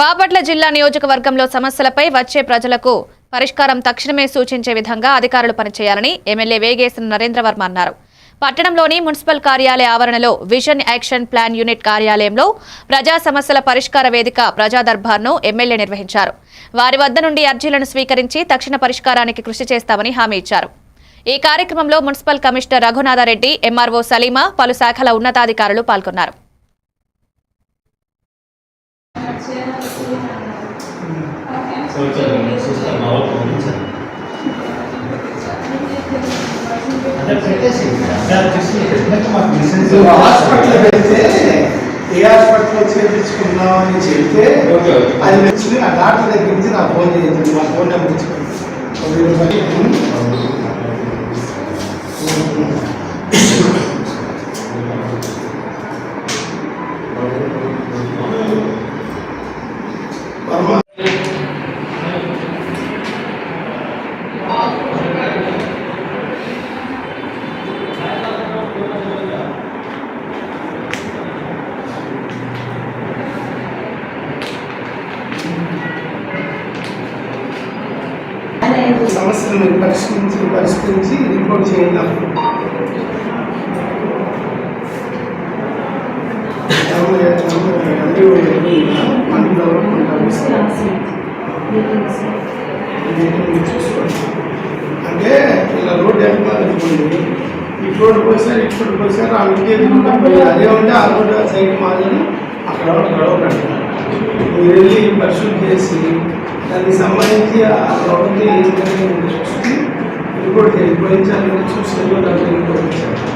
బాపట్ల జిల్లా నియోజకవర్గంలో సమస్యలపై వచ్చే ప్రజలకు పరిష్కారం తక్షణమే సూచించే విధంగా అధికారులు పనిచేయాలని ఎమ్మెల్యే వేగేసిన నరేంద్రవర్మ అన్నారు. పట్టణంలోని మున్సిపల్ కార్యాలయ ఆవరణలో విజన్ యాక్షన్ ప్లాన్ యూనిట్ కార్యాలయంలో ప్రజా సమస్యల పరిష్కార వేదిక ప్రజా దర్బార్ను ఎమ్మెల్యే నిర్వహించారు. వారి వద్ద నుండి అర్జీలను స్వీకరించి తక్షణ పరిష్కారానికి కృషి చేస్తామని హామీ ఇచ్చారు. ఈ కార్యక్రమంలో municipal commissioner Raghunathareddy M R O Saleema పలు శాఖల ఉన్నతాధికారులు పాల్గొన్నారు. సంవత్సరం చూస్తాం మా వాళ్ళు పంపించారు అంటే పెట్టేసి సార్ చూసి పెట్టినాక మాకు మెసేజ్ నువ్వు హాస్పిటల్ వెళ్తే ఏ హాస్పిటల్ చేయించుకున్నావు అని చెప్తే ఓకే ఓకే అది నచ్చింది ఆ డాక్టర్ దగ్గర నుంచి నా ఫోన్ చేయించండి మా ఫోన్ నెంబర్ ఇచ్చుకోండి సమస్యను మీరు పరిష్కరించి పరిష్కరించి రిపోర్ట్ చేయండి అంటే ఇలా రోడ్డు ఎంత అనుకోండి ఇటు రోడ్డు పోసారు ఇటు రోడ్డు పోసారు ఆ ఇంకేది అదే ఉంటే ఆ రోడ్డు సైడ్ మాదిరి అక్కడ గడవ పెట్టారు మీరు వెళ్ళి పరిశుద్ధి చేసి దానికి సంబంధించి ఆ ప్రభుత్వం ఏం చూసి రిపోర్ట్ చేయండి పోయించాలి చూసి